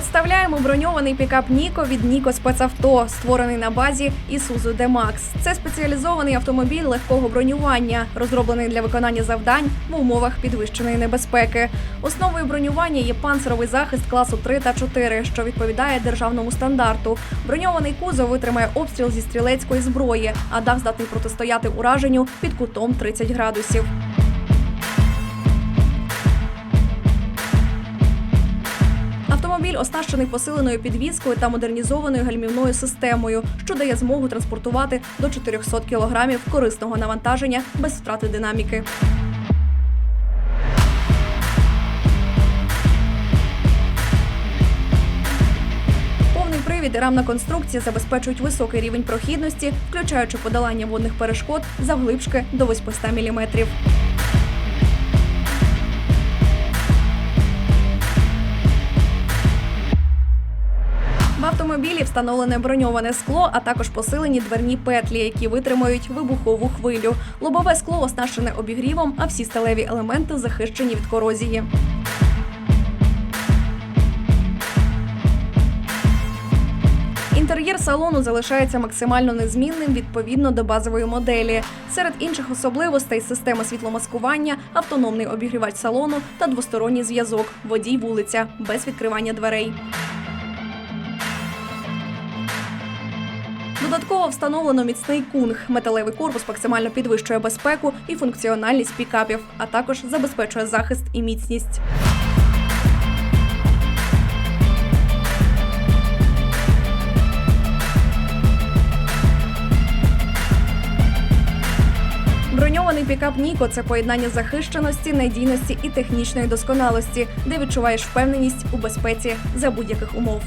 Представляємо броньований пікап Ніко від Ніко Спецавто, створений на базі Isuzu D-Max. Це спеціалізований автомобіль легкого бронювання, розроблений для виконання завдань в умовах підвищеної небезпеки. Основою бронювання є панцировий захист класу 3 та 4, що відповідає державному стандарту. Броньований кузов витримає обстріл зі стрілецької зброї, а дах здатний протистояти ураженню під кутом 30 градусів. Автомобіль оснащений посиленою підвіскою та модернізованою гальмівною системою, що дає змогу транспортувати до 400 кілограмів корисного навантаження без втрати динаміки. І рамна конструкція забезпечують високий рівень прохідності, включаючи подолання водних перешкод завглибшки до 800 мм. Автомобілі встановлене броньоване скло, а також посилені дверні петлі, які витримають вибухову хвилю. Лобове скло оснащене обігрівом, а всі сталеві елементи захищені від корозії. Інтер'єр салону залишається максимально незмінним відповідно до базової моделі. Серед інших особливостей система світломаскування, автономний обігрівач салону та двосторонній зв'язок, водій вулиця без відкривання дверей. Додатково встановлено міцний кунг. Металевий корпус максимально підвищує безпеку і функціональність пікапів, а також забезпечує захист і міцність. Броньований пікап Ніко це поєднання захищеності, надійності і технічної досконалості, де відчуваєш впевненість у безпеці за будь-яких умов.